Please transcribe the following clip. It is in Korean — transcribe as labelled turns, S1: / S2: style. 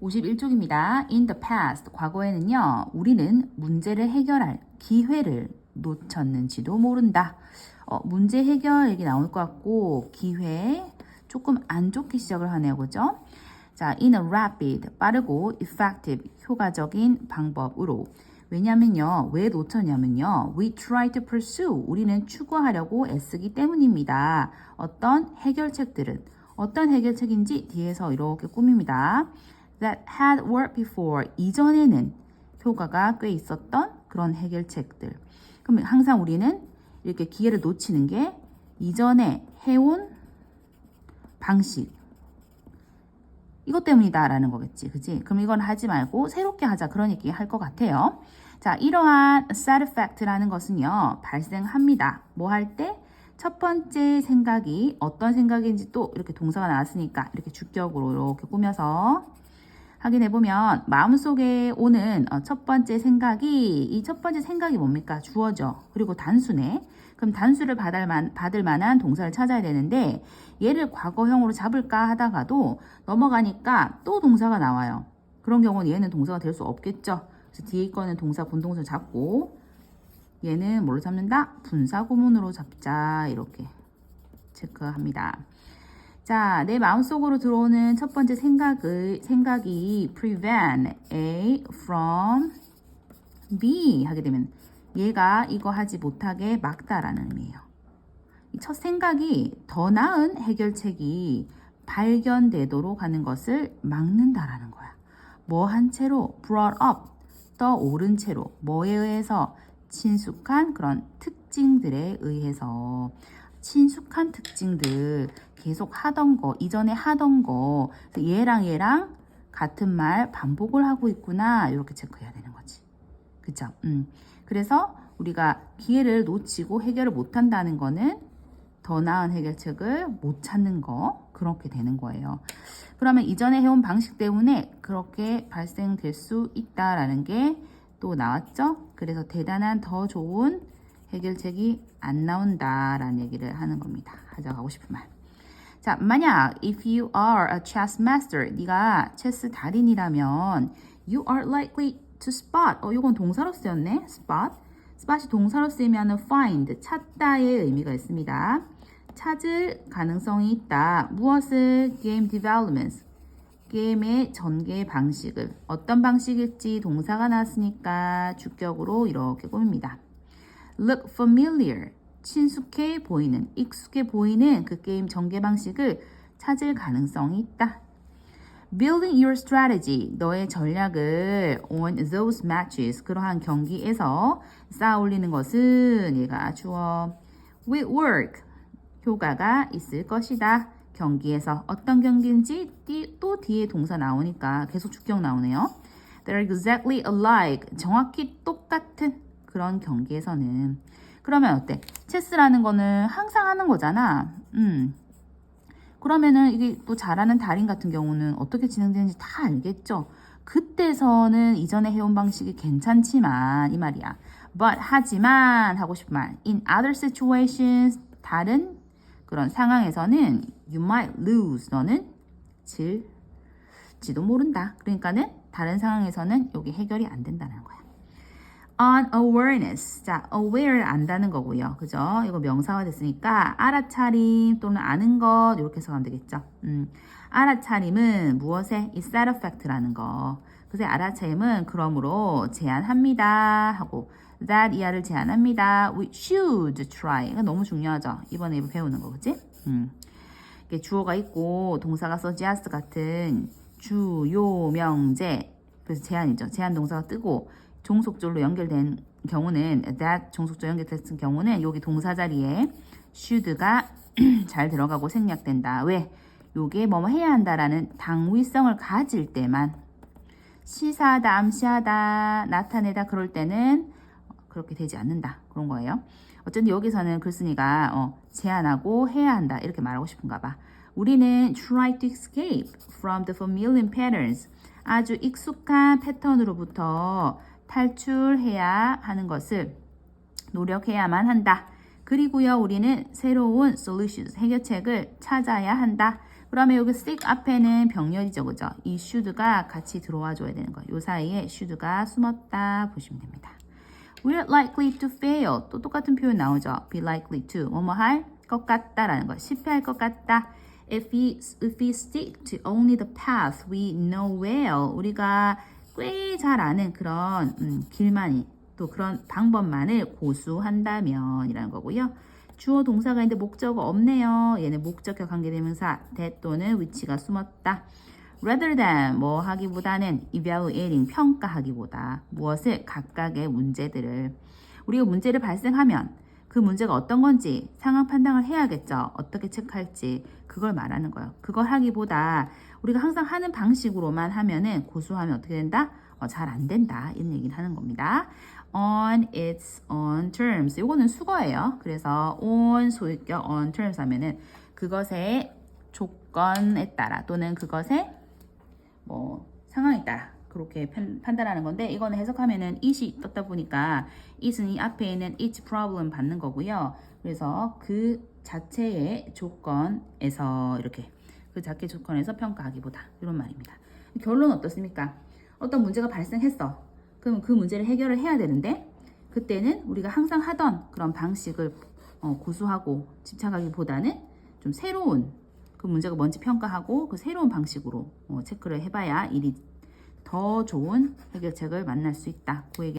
S1: 51쪽입니다. In the past, 과거에는요, 우리는 문제를 해결할 기회를 놓쳤는지도 모른다. 어, 문제 해결 얘기 나올 것 같고, 기회, 조금 안 좋게 시작을 하네요. 그죠? 자, in a rapid, 빠르고 effective, 효과적인 방법으로. 왜냐면요, 왜 놓쳤냐면요, we try to pursue, 우리는 추구하려고 애쓰기 때문입니다. 어떤 해결책들은, 어떤 해결책인지 뒤에서 이렇게 꾸밉니다. That had worked before, 이전에는 효과가 꽤 있었던 그런 해결책들. 그럼 항상 우리는 이렇게 기회를 놓치는 게 이전에 해온 방식, 이것 때문이다라는 거겠지. 그지? 그럼 이건 하지 말고 새롭게 하자. 그런 얘기 할 것 같아요. 자, 이러한 side effect라는 것은요, 발생합니다. 뭐 할 때? 첫 번째 생각이 어떤 생각인지 또 이렇게 동사가 나왔으니까 이렇게 주격으로 이렇게 꾸며서 확인해 보면 마음속에 오는 어, 첫 번째 생각이 이 첫 번째 생각이 뭡니까? 주어져. 그리고 단수네. 그럼 단수를 받을, 만, 받을 만한 동사를 찾아야 되는데 얘를 과거형으로 잡을까 하다가도 넘어가니까 또 동사가 나와요. 그런 경우는 얘는 동사가 될 수 없겠죠. 그래서 뒤에 거는 동사 본동사 잡고 얘는 뭘로 잡는다? 분사 구문으로 잡자 이렇게 체크합니다. 자, 내 마음속으로 들어오는 첫 번째 생각을 생각이 prevent A from B 하게 되면 얘가 이거 하지 못하게 막다라는 의미예요. 이첫 생각이 더 나은 해결책이 발견되도록 하는 것을 막는다라는 거야. 뭐 한 채로 brought up 떠오른 채로 뭐에 의해서 친숙한 그런 특징들에 의해서 친숙한 특징들 계속 하던 거 이전에 하던 거. 얘랑 얘랑 같은 말 반복을 하고 있구나 이렇게 체크해야 되는 거지. 그죠 음. 그래서 우리가 기회를 놓치고 해결을 못 한다는 거는 더 나은 해결책을 못 찾는 거 그렇게 되는 거예요. 그러면 이전에 해온 방식 때문에 그렇게 발생될 수 있다라는 게 또 나왔죠? 그래서 대단한 더 좋은 해결책이 안 나온다라는 얘기를 하는 겁니다. 가져가고 싶은 말. 자, 만약 if you are a chess master, 네가 체스 달인이라면 you are likely to spot. 어, 이건 동사로 쓰였네. spot. spot이 동사로 쓰이면 find, 찾다의 의미가 있습니다. 찾을 가능성이 있다. 무엇을 game developments. 게임의 전개 방식을 어떤 방식일지 동사가 나왔으니까 주격으로 이렇게 꾸밉니다. Look familiar 친숙해 보이는 익숙해 보이는 그 게임 전개 방식을 찾을 가능성이 있다. Building your strategy 너의 전략을 on those matches 그러한 경기에서 쌓아 올리는 것은 얘가 주어 will work 효과가 있을 것이다. 경기에서 어떤 경기인지 또 뒤에 동사 나오니까 계속 주격 나오네요. They're exactly alike 정확히 똑같은 그런 경기에서는 그러면 어때? 체스라는 거는 항상 하는 거잖아. 음. 그러면은 이게 또 잘하는 달인 같은 경우는 어떻게 진행되는지 다 알겠죠. 그때서는 이전에 해온 방식이 괜찮지만 이 말이야. But 하지만 하고 싶은 말. In other situations 다른 그런 상황에서는 you might lose 너는 질지도 모른다. 그러니까는 다른 상황에서는 여기 해결이 안 된다는 거야. Unawareness. 자, aware 안다는 거고요. 그죠? 이거 명사화 됐으니까 알아차림 또는 아는 것 이렇게 해석하면 되겠죠. 음, 알아차림은 무엇에? 이 side effect라는 거. 그래서 알아차림은 그러므로 제안합니다 하고 that 이하를 제안합니다. We should try. 이거 너무 중요하죠. 이번에 배우는 거 그지? 음. 이게 주어가 있고 동사가 suggest 같은 주요 명제 그래서 제안이죠. 제안 동사가 뜨고 종속절로 연결된 경우는 that 종속절 연결됐은 경우는 여기 동사 자리에 should가 잘 들어가고 생략된다. 왜? 요게 뭐뭐 해야 한다라는 당위성을 가질 때만 시사하다, 암시하다, 나타내다 그럴 때는 그렇게 되지 않는다. 그런 거예요. 어쩐지 여기서는 글쓴이가 어, 제안하고 해야 한다 이렇게 말하고 싶은가 봐. 우리는 try to escape from the familiar patterns. 아주 익숙한 패턴으로부터 탈출해야 하는 것을 노력해야만 한다. 그리고요, 우리는 새로운 solutions, 해결책을 찾아야 한다. 그러면 여기 sick 앞에는 병렬이죠, 그죠? 이 should가 같이 들어와 줘야 되는 거예요. 요 사이에 should가 숨었다 보시면 됩니다. We're likely to fail. 또 똑같은 표현 나오죠. Be likely to. 뭐뭐 할 것 같다라는 거. 실패할 것 같다. If we, if we stick to only the path we know well. 우리가 꽤 잘 아는 그런 음, 길만이 또 그런 방법만을 고수한다면 이라는 거고요. 주어 동사가 있는데 목적어 없네요. 얘는 목적격 관계대명사 that 또는 위치가 숨었다. rather than 뭐 하기보다는 evaluating 평가하기보다 무엇을 각각의 문제들을 우리가 문제를 발생하면 그 문제가 어떤 건지 상황 판단을 해야겠죠. 어떻게 체크할지 그걸 말하는 거예요. 그걸 하기보다 우리가 항상 하는 방식으로만 하면은 고수하면 어떻게 된다? 어, 잘 안 된다. 이런 얘기를 하는 겁니다. on its own terms. 이거는 수거예요. 그래서 on 소유격 on terms 하면은 그것의 조건에 따라 또는 그것의 뭐 상황에 따라 그렇게 판, 판단하는 건데 이거는 해석하면은 it이 떴다 보니까 it은 이 앞에 있는 it problem 받는 거고요. 그래서 그 자체의 조건에서 이렇게 그 자체 조건에서 평가하기보다 이런 말입니다. 결론 어떻습니까? 어떤 문제가 발생했어. 그럼 그 문제를 해결을 해야 되는데 그때는 우리가 항상 하던 그런 방식을 어, 고수하고 집착하기보다는 좀 새로운 그 문제가 뭔지 평가하고 그 새로운 방식으로 어, 체크를 해봐야 일이 더 좋은 해결책을 만날 수 있다. 그 얘기.